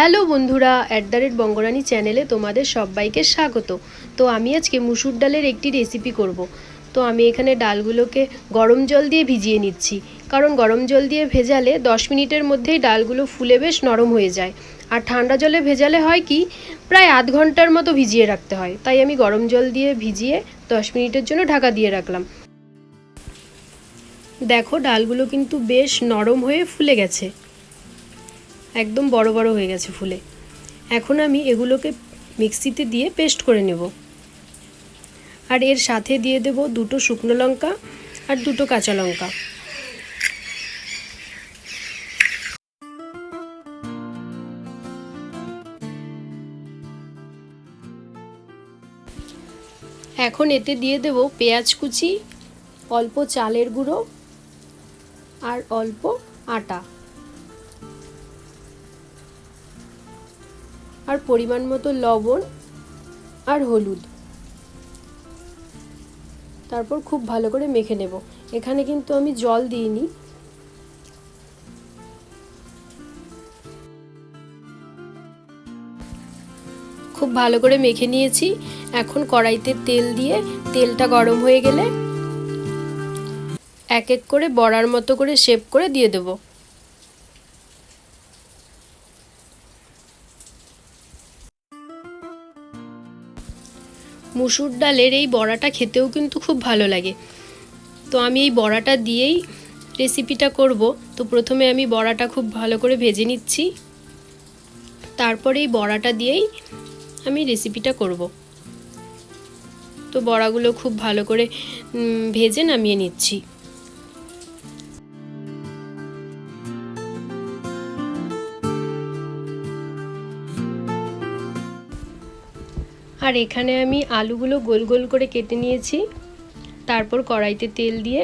Hello বন্ধুরা at the rate বঙ্গরানী চ্যানেলে তোমাদের সবাইকে স্বাগত। তো আমি আজকে মুসুর ডালের একটি রেসিপি করব। তো আমি এখানে ডালগুলোকে গরম জল দিয়ে ভিজিয়ে নিচ্ছি। কারণ গরম জল দিয়ে ভেজালে দশ মিনিটের মধ্যেই ডালগুলো ফুলে বেশ নরম হয়ে যায়। আর ঠান্ডা জলে ভেজালে হয় কি, প্রায় আধ ঘণ্টার মতো ভিজিয়ে রাখতে হয়। তাই আমি গরম জল দিয়ে ভিজিয়ে দশ মিনিটের জন্য ঢাকা দিয়ে রাখলাম। দেখো, ডালগুলো কিন্তু বেশ নরম হয়ে ফুলে গেছে। একদম বড় বড় হয়ে গেছে ফুলে। এখন আমি এগুলোকে মিক্সিতে দিয়ে পেস্ট করে নেব। আর এর সাথে দিয়ে দেব দুটো শুকনো লঙ্কা আর দুটো কাঁচা লঙ্কা। এখন এতে দিয়ে দেব পেঁয়াজ কুচি, অল্প চালের গুঁড়ো আর অল্প আটা। আর পরিমাণ মতো লবণ আর হলুদ। তারপর খুব ভালো করে মেখে নেব। এখানে কিন্তু আমি জল দিইনি। খুব ভালো করে মেখে নিয়েছি। এখন কড়াইতে তেল দিয়ে তেলটা গরম হয়ে গেলে এক এক করে বড়ার মতো করে শেপ করে দিয়ে দেবো। মুসুর ডালের এই বড়াটা খেতেও কিন্তু খুব ভালো লাগে। তো আমি এই বড়াটা দিয়েই রেসিপিটা করব। তো প্রথমে আমি বড়াটা খুব ভালো করে ভেজে নিচ্ছি। তারপরে এই বড়াটা দিয়েই আমি রেসিপিটা করব। তো বড়াগুলো খুব ভালো করে ভেজে নামিয়ে নিচ্ছি। আর এখানে আমি আলুগুলো গোল গোল করে কেটে নিয়েছি। তারপর কড়াইতে তেল দিয়ে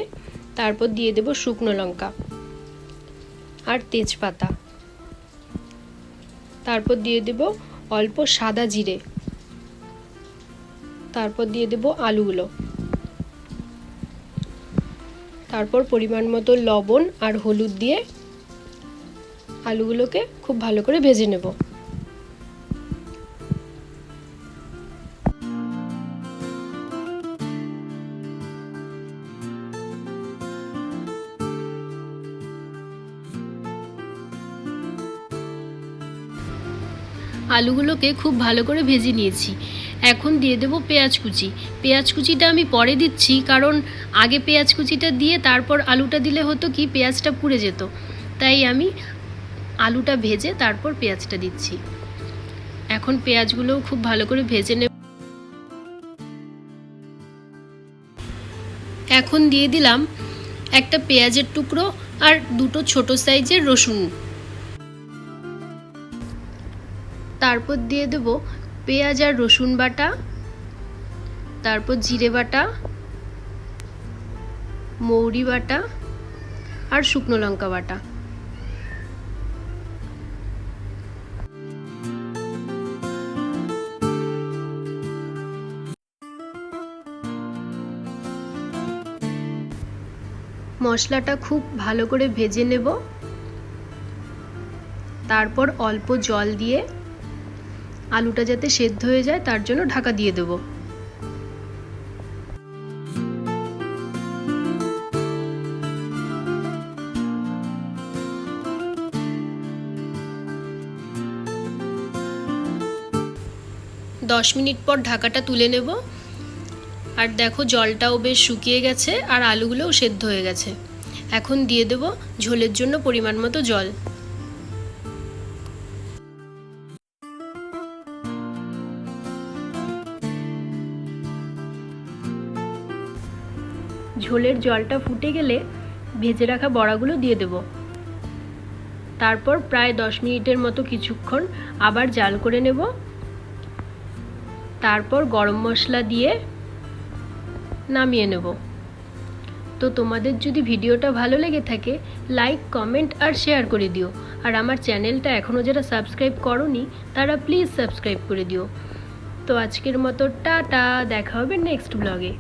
তারপর দিয়ে দেব শুকনো লঙ্কা আর তেজপাতা। তারপর দিয়ে দেব অল্প সাদা জিরে। তারপর দিয়ে দেব আলুগুলো। তারপর পরিমাণ মতো লবণ আর হলুদ দিয়ে আলুগুলোকে খুব ভালো করে ভেজে নেব। আলুগুলোকে খুব ভালো করে ভেজে নিয়েছি। এখন দিয়ে দেবো পেঁয়াজ কুচি। পেঁয়াজ কুচিটা আমি পরে দিচ্ছি, কারণ আগে পেঁয়াজ কুচিটা দিয়ে তারপর আলুটা দিলে হতো কি, পেঁয়াজটা পুড়ে যেত। তাই আমি আলুটা ভেজে তারপর পেঁয়াজটা দিচ্ছি। এখন পেঁয়াজগুলোও খুব ভালো করে ভেজে নেব। এখন দিয়ে দিলাম একটা পেঁয়াজের টুকরো আর দুটো ছোট সাইজের রসুন। তারপর দিয়ে দেব পেঁয়াজ আর রসুন বাটা, তারপর জিরে বাটা, মৌরি বাটা আর শুকনো লঙ্কা বাটা। মশলাটা খুব ভালো করে ভেজে নেব। তারপর অল্প জল দিয়ে আলুটা যাতে সেদ্ধ হয়ে যায়, তার জন্য ঢাকা দিয়ে দেব। দশ মিনিট পর ঢাকাটা তুলে নেব। আর দেখো, জলটাও বেশ শুকিয়ে গেছে, আর আলুগুলোও সেদ্ধ হয়ে গেছে। এখন দিয়ে দেব ঝোলের জন্য পরিমাণ মতো জল। ঝোলের জলটা ফুটে গেলে ভেজে রাখা বড়াগুলো দিয়ে দেব। তারপর প্রায় দশ মিনিটের মতো কিছুক্ষণ আবার জাল করে নেব। তারপর গরম মশলা দিয়ে নামিয়ে নেব। তো তোমাদের যদি ভিডিওটা ভালো লেগে থাকে, লাইক, কমেন্ট আর শেয়ার করে দিও। আর আমার চ্যানেলটা এখনও যারা সাবস্ক্রাইব করনি, তারা প্লিজ সাবস্ক্রাইব করে দিও। তো আজকের মতো টাটা, দেখা হবে নেক্সট ব্লগে।